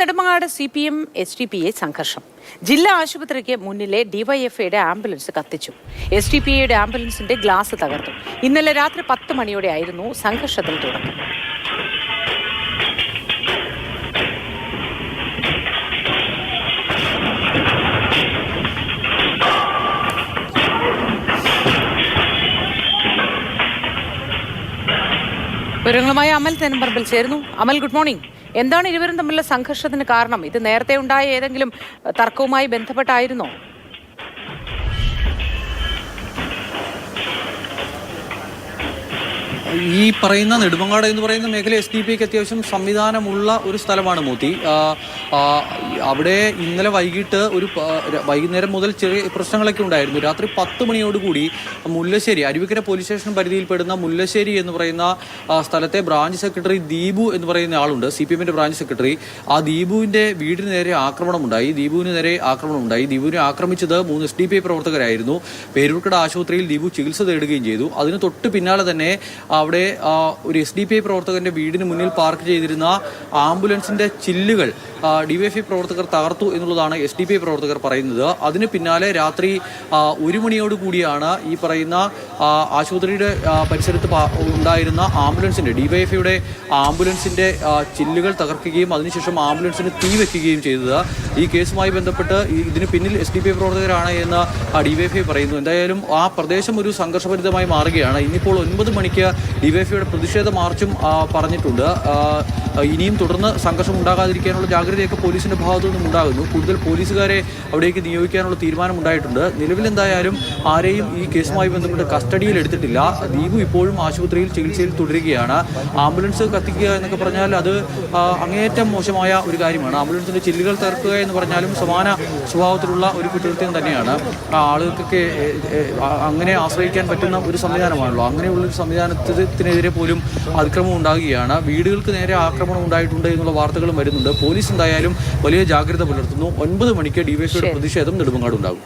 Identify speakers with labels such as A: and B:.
A: Nedumangad C P M S D P I സംഘർഷം. ജില്ലാ ആശുപത്രിക്ക് മുന്നിലെ ഡിവൈഎഫ്ഐയുടെ ആംബുലൻസ് കത്തിച്ചു. എസ് ഡി പി ഐയുടെ ആംബുലൻസിന്റെ ഗ്ലാസ് തകർത്തു. ഇന്നലെ രാത്രി പത്ത് മണിയോടെ ആയിരുന്നു സംഘർഷത്തിൽ തുടക്കം. വിവരങ്ങളുമായി അമൽ തെനമ്പറമ്പിൽ ചേരുന്നു. അമൽ ഗുഡ് മോർണിംഗ് എന്താണ് ഇരുവരും തമ്മിലുള്ള സംഘർഷത്തിന് കാരണം? ഇത് നേരത്തെ ഉണ്ടായ ഏതെങ്കിലും തർക്കവുമായി ബന്ധപ്പെട്ടായിരുന്നോ?
B: ഈ പറയുന്ന നെടുമങ്ങാട് എന്ന് പറയുന്ന മേഖല എസ് ഡി പിക്ക് അത്യാവശ്യം സംവിധാനമുള്ള ഒരു സ്ഥലമാണ് മോത്തി അവിടെ ഇന്നലെ വൈകിട്ട് ഒരു വൈകുന്നേരം മുതൽ ചെറിയ പ്രശ്നങ്ങളൊക്കെ ഉണ്ടായിരുന്നു. രാത്രി പത്ത് മണിയോടുകൂടി മുല്ലശ്ശേരി അരുവിക്കര പോലീസ് സ്റ്റേഷൻ പരിധിയിൽപ്പെടുന്ന മുല്ലശ്ശേരി എന്ന് പറയുന്ന സ്ഥലത്തെ ബ്രാഞ്ച് സെക്രട്ടറി ദീപു എന്ന് പറയുന്ന ആളുണ്ട്. സി പി എമ്മിന്റെ ബ്രാഞ്ച് സെക്രട്ടറി. ആ ദീപുവിന്റെ വീടിന് നേരെ ആക്രമണമുണ്ടായി. ദീപുവിന് നേരെ ആക്രമണമുണ്ടായി. ദീപുവിനെ ആക്രമിച്ചത് മൂന്ന് എസ് ഡി പി ഐ പ്രവർത്തകരായിരുന്നു. പേരൂർക്കട ആശുപത്രിയിൽ ദീപു ചികിത്സ തേടുകയും ചെയ്തു. അതിന് തൊട്ട് പിന്നാലെ തന്നെ അവിടെ ഒരു എസ് ഡി പി ഐ പ്രവർത്തകന്റെ വീടിന് മുന്നിൽ പാർക്ക് ചെയ്തിരുന്ന ആംബുലൻസിന്റെ ചില്ലുകൾ ഡിവൈഎഫ്ഐ പ്രവർത്തകർ തകർത്തു എന്നുള്ളതാണ് എസ് ഡി പി ഐ പ്രവർത്തകർ പറയുന്നത്. അതിന് പിന്നാലെ രാത്രി ഒരു മണിയോടുകൂടിയാണ് ഈ പറയുന്ന ആശുപത്രിയുടെ പരിസരത്ത് ഉണ്ടായിരുന്ന ആംബുലൻസിന്റെ ഡിവൈഎഫ്ഐയുടെ ആംബുലൻസിന്റെ ചില്ലുകൾ തകർക്കുകയും അതിനുശേഷം ആംബുലൻസിന് തീ വെക്കുകയും ചെയ്തത്. ഈ കേസുമായി ബന്ധപ്പെട്ട് ഇതിന് പിന്നിൽ എസ് ഡി പി ഐ പ്രവർത്തകരാണ് എന്ന് ഡിവൈഎഫ്ഐ പറയുന്നു. എന്തായാലും ആ പ്രദേശം ഒരു സംഘർഷഭരിതമായി മാറുകയാണ്. ഇന്നിപ്പോൾ ഒൻപത് മണിക്ക് ഡിവൈഎഫ്ഐയുടെ പ്രതിഷേധ മാർച്ചും പറഞ്ഞിട്ടുണ്ട്. ഇനിയും തുടർന്ന് സംഘർഷം ഉണ്ടാകാതിരിക്കാനുള്ള ജാഗ്രതയൊക്കെ പോലീസിന്റെ ഭാഗത്തു നിന്നും ഉണ്ടാകുന്നു. കൂടുതൽ പോലീസുകാരെ അവിടേക്ക് നിയോഗിക്കാനുള്ള തീരുമാനം ഉണ്ടായിട്ടുണ്ട്. നിലവിൽ എന്തായാലും ആരെയും ഈ കേസുമായി ബന്ധപ്പെട്ട് കസ്റ്റഡിയിൽ എടുത്തിട്ടില്ല. ദീപു ഇപ്പോഴും ആശുപത്രിയിൽ ചികിത്സയിൽ തുടരുകയാണ്. ആംബുലൻസ് കത്തിക്കുക എന്നൊക്കെ പറഞ്ഞാൽ അത് അങ്ങേയറ്റം മോശമായ ഒരു കാര്യമാണ്. ആംബുലൻസിന്റെ ചില്ലുകൾ തകർക്കുക എന്ന് പറഞ്ഞാലും സമാന സ്വഭാവത്തിലുള്ള ഒരു കുറ്റകൃത്യം തന്നെയാണ്. ആളുകൾക്കൊക്കെ അങ്ങനെ ആശ്രയിക്കാൻ പറ്റുന്ന ഒരു സംവിധാനമാണല്ലോ. അങ്ങനെയുള്ള ഒരു സംവിധാനത്തിനെതിരെ പോലും അതിക്രമം ഉണ്ടാകുകയാണ്. വീടുകൾക്ക് നേരെ ആക്രമണം ഉണ്ടായിട്ടുണ്ട് എന്നുള്ള വാർത്തകളും വരുന്നുണ്ട്. പോലീസ് എന്തായാലും വലിയ ജാഗ്രത പുലർത്തുന്നു. ഒൻപത് മണിക്ക് ഡിവൈഎഫ്ഐയുടെ പ്രതിഷേധം നെടുമങ്ങാട് ഉണ്ടാകും.